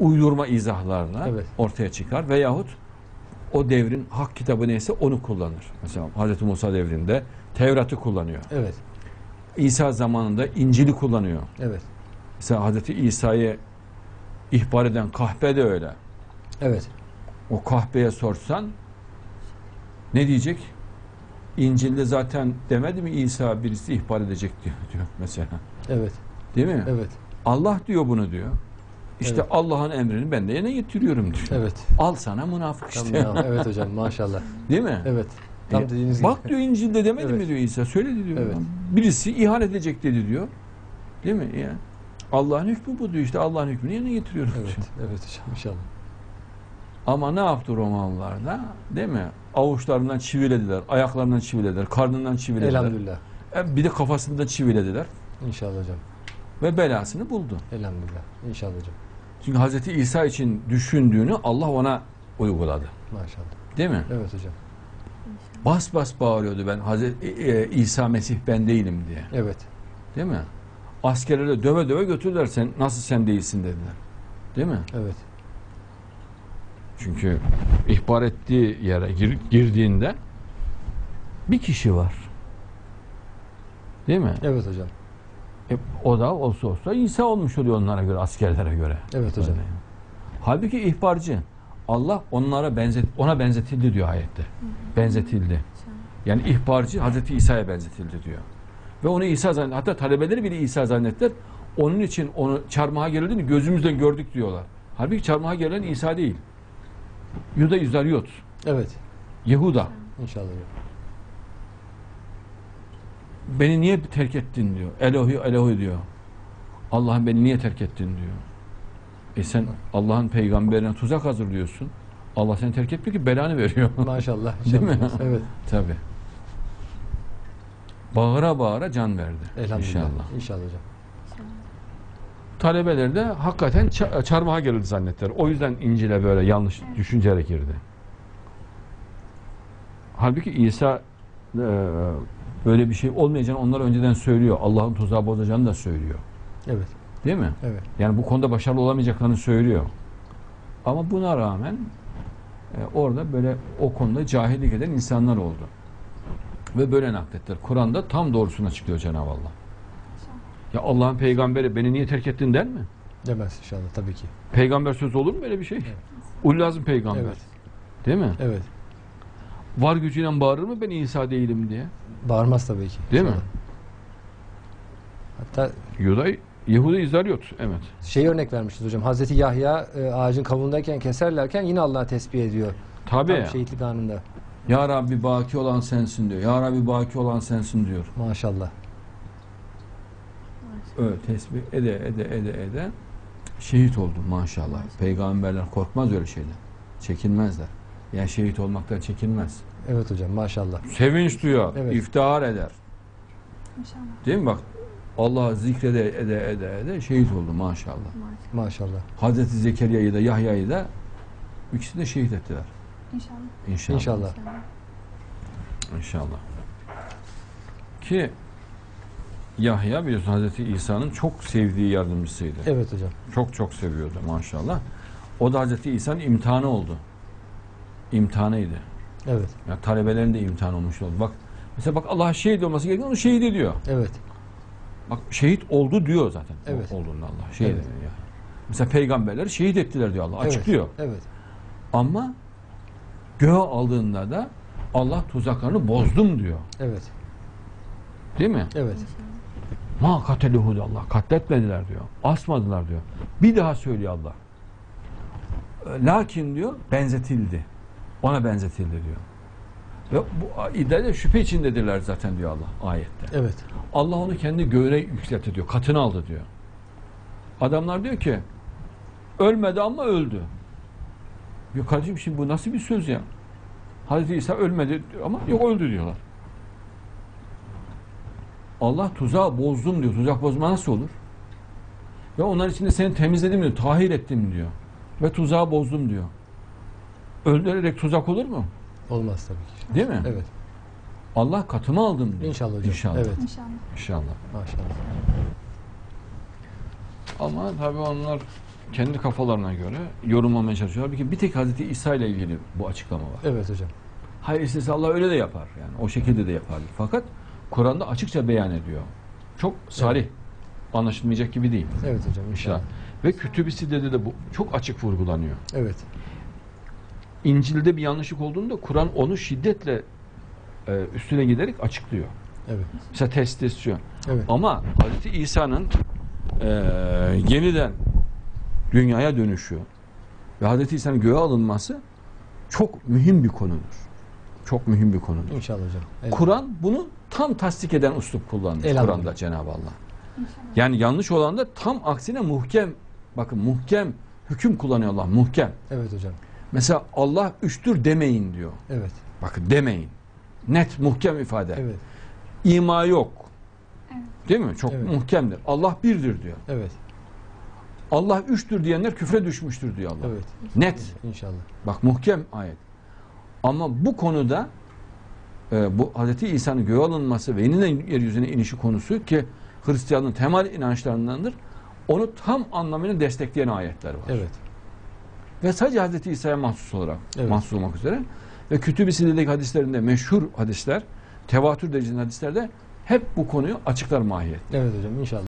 uydurma izahlarla Evet. ortaya çıkar veyahut o devrin hak kitabı neyse onu kullanır. Mesela Hz. Musa devrinde Tevrat'ı kullanıyor. Evet. İsa zamanında İncil'i kullanıyor. Evet. Mesela Hz. İsa'yı ihbar eden kahpe de öyle. Evet. O kahpeye sorsan ne diyecek? İncil'de zaten demedi mi İsa birisi ihbar edecek diyor, diyor mesela. Evet. Değil mi? Evet. Allah diyor bunu diyor. İşte Evet. Allah'ın emrini ben de yerine getiriyorum diyor. Evet. Al sana münafık işte. ya, evet hocam maşallah. Değil mi? Evet. Tam E, dediğiniz gibi. Bak diyor İncil'de demedi Evet. mi diyor İsa. Söyledi diyor. Evet. Birisi ihanet edecek dedi diyor. Değil mi? Ya. Allah'ın hükmü bu diyor işte. Allah'ın hükmünü yerine getiriyorum diyor. Evet. Evet hocam inşallah. Ama ne yaptı Romalılar da? Değil mi? Avuçlarından çivilediler, ayaklarından çivilediler, karnından çivilediler. Elhamdülillah. E, Bir de kafasında çivilediler İnşallah hocam. ve belasını buldu. Elhamdülillah. İnşallah hocam. Çünkü Hz. İsa için düşündüğünü Allah ona uyguladı. Maşallah. Değil mi? Evet hocam. Bas bas bağırıyordu ben Hz. e, İsa Mesih ben değilim diye. Evet. Değil mi? Askerleri döve döve götürdüler sen nasıl sen değilsin dediler. Değil mi? Evet. Çünkü ihbar ettiği yere gir- girdiğinde bir kişi var. Değil mi? Evet hocam. E, o da olsa olsa İsa olmuş oluyor onlara göre, askerlere göre. Evet hocam. Öyle. Halbuki ihbarcı. Allah onlara benzet ona benzetildi diyor ayette. Benzetildi. Yani ihbarcı Hazreti İsa'ya benzetildi diyor. Ve onu İsa zannet, hatta talebeleri bile İsa zannettiler. Onun için onu çarmıha gerildiğini gözümüzle gördük diyorlar. Halbuki çarmıha gelen İsa değil. Yuda İzaryot. Evet. Yehuda. İnşallah. Beni niye terk ettin diyor. Elohi Elohi diyor. Allah'ım beni niye terk ettin diyor. E sen Allah'ın peygamberine tuzak hazırlıyorsun. Allah seni terk etmiyor ki belanı veriyor. Maşallah. Değil mi? Evet. Tabi. Bağıra bağıra can verdi. Elhamdülillah. İnşallah. İnşallah hocam. Talebeler de hakikaten ça- çarmıha gerildi zannettiler. O yüzden İncil'e böyle yanlış düşüncerek girdi. Halbuki İsa e, böyle bir şey olmayacağını onlara önceden söylüyor. Allah'ın tuzağı bozacağını da söylüyor. Evet. Değil mi? Evet. Yani bu konuda başarılı olamayacaklarını söylüyor. Ama buna rağmen e, orada böyle o konuda cahillik eden insanlar oldu. Ve böyle naklettiler. Kur'an'da tam doğrusunu açıklıyor Cenab-ı Allah. Ya Allah'ın peygamberi beni niye terk ettin der mi? Demez inşallah tabii ki. Peygamber sözü olur mu böyle bir şey? Evet. Ullazım peygamber. Evet. Değil mi? Evet. Var gücüyle bağırır mı ben İsa değilim diye? Bağırmaz tabii ki. Değil mi? Hatta Yuda, Yahudi İzaryot. Evet. şey örnek vermiştiniz hocam. Hazreti Yahya e, ağacın kabuğundayken keserlerken yine Allah'ı tesbih ediyor. Tabii. Tam şehitlik anında. Ya Rabbi baki olan sensin diyor. Ya Rabbi baki olan sensin diyor. Maşallah. Öyle tesbih ede ede ede ede şehit oldu maşallah. Peygamberler korkmaz öyle şeyden. Çekinmezler. Yani şehit olmaktan çekinmez. Evet hocam maşallah. Sevinç duyar, Evet. iftihar eder. İnşallah. Değil mi bak? Allah'ı zikrede ede ede ede şehit oldu maşallah. Maşallah. Hazreti Zekeriya'yı da Yahya'yı da ikisi de şehit ettiler. İnşallah. İnşallah. İnşallah. İnşallah. Ki Yahya biliyorsun Hazreti İsa'nın çok sevdiği yardımcısıydı. Evet hocam. Çok çok seviyordu maşallah. O da Hazreti İsa'nın imtihanı oldu. İmtihanıydı. Evet. Yani talebelerin de imtihan olmuş oldu. Bak mesela bak Allah şehit olması gerekiyor onu şehit ediyor. Evet. Bak şehit oldu diyor zaten. Evet. Olduğunda Allah şehit Evet. ediyor. Yani. Mesela peygamberleri şehit ettiler diyor Allah. Evet. Açıklıyor. Evet. Ama göğe aldığında da Allah tuzaklarını bozdum diyor. Evet. Değil mi? Evet. Ma kateluhu diyor Allah. Katletmediler diyor. Asmadılar diyor. Bir daha söylüyor Allah. Lakin diyor benzetildi. Ona benzetildi diyor. Ve bu iddiada şüphe içindedirler zaten diyor Allah ayette. Evet. Allah onu kendi göğüne yükseltti diyor. Katını aldı diyor. Adamlar diyor ki ölmedi ama öldü. Yok kardeşim şimdi bu nasıl bir söz ya? Hazreti İsa ölmedi ama yok öldü diyorlar. Allah tuzağı bozdum diyor. Tuzak bozma nasıl olur? Ve onların içinde seni temizledim diyor. Tahir ettim diyor. Ve tuzağı bozdum diyor. Öldürerek tuzak olur mu? Olmaz tabii ki. Değil mi? Evet. Allah katımı aldım diyor. İnşallah hocam. İnşallah. Evet. İnşallah. İnşallah. Maşallah. Ama tabii onlar kendi kafalarına göre yorumlamaya çalışıyorlar. Halbuki bir tek Hazreti İsa ile ilgili bu açıklama var. Evet hocam. Hayır istese Allah öyle de yapar. Yani o şekilde de yapar. Fakat Kur'an'da açıkça beyan ediyor. Çok sarih. Anlaşılmayacak gibi değil. Evet hocam inşallah. Ve Kütüb-i Sidde'de de bu çok açık vurgulanıyor. Evet. İncil'de bir yanlışlık olduğunda Kur'an onu şiddetle e, üstüne giderek açıklıyor. Evet. Mesela testisyon. Evet. Ama Hz. İsa'nın e, yeniden dünyaya dönüşü ve Hz. İsa'nın göğe alınması çok mühim bir konudur. Çok mühim bir konudur. İnşallah hocam. Evet. Kur'an bunu tam tasdik eden uslup kullanmış. Kur'an'da Cenab-ı Allah. İnşallah. Yani yanlış olan da tam aksine muhkem bakın muhkem hüküm kullanıyor Allah muhkem. Evet hocam. Mesela Allah üçtür demeyin diyor. Evet. Bakın demeyin. Net muhkem ifade. Evet. İma yok. Evet. Değil mi? Çok Evet. muhkemdir. Allah birdir diyor. Evet. Allah üçtür diyenler küfre düşmüştür diyor Allah. Evet. Net. İnşallah. Bak muhkem ayet. Ama bu konuda e, bu Hz. İsa'nın göğe alınması ve yeniden yeryüzüne inişi konusu ki Hristiyanlığın temel inançlarındandır. Onu tam anlamıyla destekleyen ayetler var. Evet. Ve sadece Hz. İsa'ya mahsus olarak, Evet. mahsus olmak üzere. Ve Kütüb-i Sidde'deki hadislerinde meşhur hadisler, tevatür derecesinde hadislerde hep bu konuyu açıklar mahiyet. Evet hocam inşallah.